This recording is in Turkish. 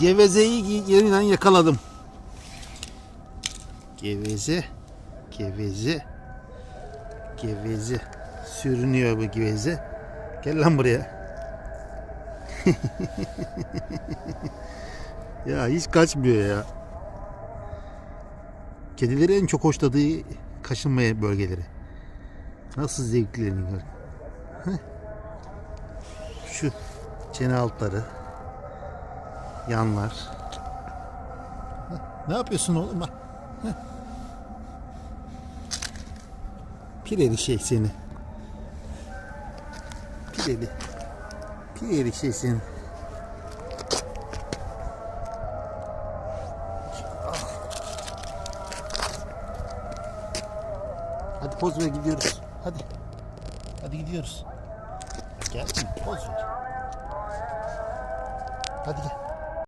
Gevezeyi yeniden yakaladım. Geveze. Geveze. Geveze. Sürünüyor bu geveze. Gel lan buraya. ya hiç kaçmıyor ya. Kedileri en çok hoşladığı kaşınma bölgeleri. Nasıl zevklerini gör. Şu çene altları. Yanlar. Ne yapıyorsun oğlum? Pireli şey seni. Pireli. Pireli şey seni. Hadi poz ver gidiyoruz. Hadi. Hadi gidiyoruz. Gel poz ver. Hadi gel.